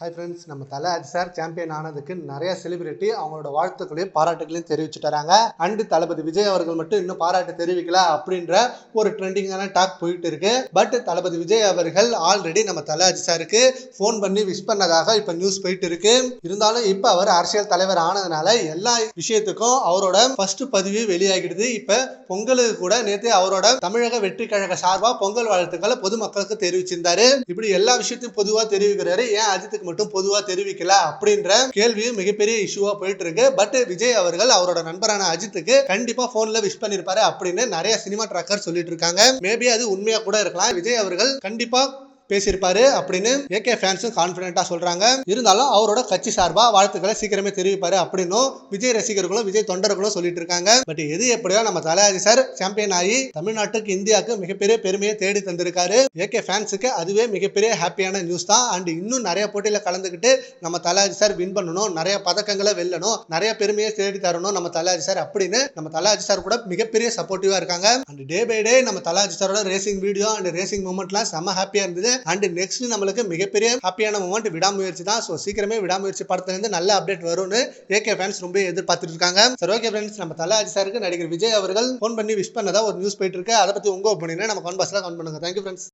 Hi friends நம்ம தலை அஜி sir champion ஆனதுக்கு நிறைய செலிபிரிட்டி அவங்களோட வாழ்த்துக்களையும் பாராட்டுகளையும் தெரிவிச்சுட்டாங்க அண்டு தளபதி விஜய் அவர்கள் மட்டும் இன்னும் பாராட்டு தெரிவிக்கல அப்படின்ற ஒரு ட்ரெண்டிங்கான டாக் போயிட்டு இருக்கு. பட் தளபதி விஜய் அவர்கள் ஆல்ரெடி நம்ம தலை அஜி சாருக்கு ஃபோன் பண்ணி விஷ் பண்ணதாக இப்போ நியூஸ் போயிட்டு இருக்கு. இருந்தாலும் இப்போ அவர் அரசியல் தலைவர் ஆனதுனால எல்லா விஷயத்துக்கும் அவரோட ஃபர்ஸ்ட் பதிவு வெளியாகிடுது. இப்போ பொங்கலுக்கு கூட நேற்று அவரோட தமிழக வெற்றி கழக சார்பாக பொங்கல் வாழ்த்துக்களை பொதுமக்களுக்கு தெரிவிச்சிருந்தாரு. இப்படி எல்லா விஷயத்தையும் பொதுவாக தெரிவிக்கிறாரு. ஏன் அஜித்துக்கு மட்டும் பொதுவாக தெரிவிக்கல அப்படின்ற கேள்வியும் மிகப்பெரிய இஷ்யூவா போயிட்டு இருக்கு. பட் விஜய் அவர்கள் அவரோட நண்பரான அஜித்துக்கு கண்டிப்பா போன்ல விஷ் பண்ணிருப்பாரு அப்படின்னு நிறைய சினிமா ட்ராக்கர் சொல்லிட்டு இருக்காங்க. மேபி அது உண்மையா கூட இருக்கலாம். விஜய் அவர்கள் கண்டிப்பா பேசியிருப்பாரு அப்படின்னு ஏகே ஃபேன்ஸும் கான்ஃபிடென்ட்டா சொல்றாங்க. இருந்தாலும் அவரோட கட்சி சார்பா வாழ்த்துக்களை சீக்கிரமே தெரிவிப்பாரு அப்படின்னும் விஜய் ரசிகர்களும் விஜய் தொண்டர்களும் சொல்லிட்டு இருக்காங்க. பட் எது எப்படியோ நம்ம தலையாஜி சார் சாம்பியன் ஆகி தமிழ்நாட்டுக்கு இந்தியாவுக்கு மிகப்பெரிய பெருமையை தேடி தந்திருக்காரு. ஏகே ஃபேன்ஸுக்கு அதுவே மிகப்பெரிய ஹாப்பியான நியூஸ் தான். அண்ட் இன்னும் நிறைய போட்டியில கலந்துக்கிட்டு நம்ம தலாஜி சார் வின் பண்ணணும் நிறைய பதக்கங்களை வெல்லணும் நிறைய பெருமையை தேடி தரணும் நம்ம தலாஜி சார் அப்படின்னு நம்ம தலாஜி சார் கூட மிகப்பெரிய சப்போர்ட்டிவா இருக்காங்க. அண்ட் டே பை டே நம்ம தலாஜி சாரோட ரேசிங் வீடியோ அண்ட் ரேசிங் மூமெண்ட்லாம் செம ஹாப்பியா இருந்தது. அண்ட் நெக்ஸ்ட் நம்மளுக்கு மிகப்பெரிய ஹாப்பியான மூமெண்ட் விடாமுயற்சி தான். ஸோ சீக்கிரமே விடாமுயற்சி படத்துல இருந்து நல்ல அப்டேட் வரும்னு ஏகே ஃபேன்ஸ் ரொம்ப எதிர்பார்த்துட்டு இருக்காங்க சரி ஓகே ஃப்ரெண்ட்ஸ் நம்ம தலாஜி சாருக்கு நடிகர் விஜய் அவர்கள் ஃபோன் பண்ணி விஷ் பண்ணதா ஒரு நியூஸ் போயிட்டு இருக்கு அதை பத்தி உங்க ஒப்பீனியனை நம்ம கான்பாஸ்ல கவுண்ட் பண்ணுங்க. Thank you friends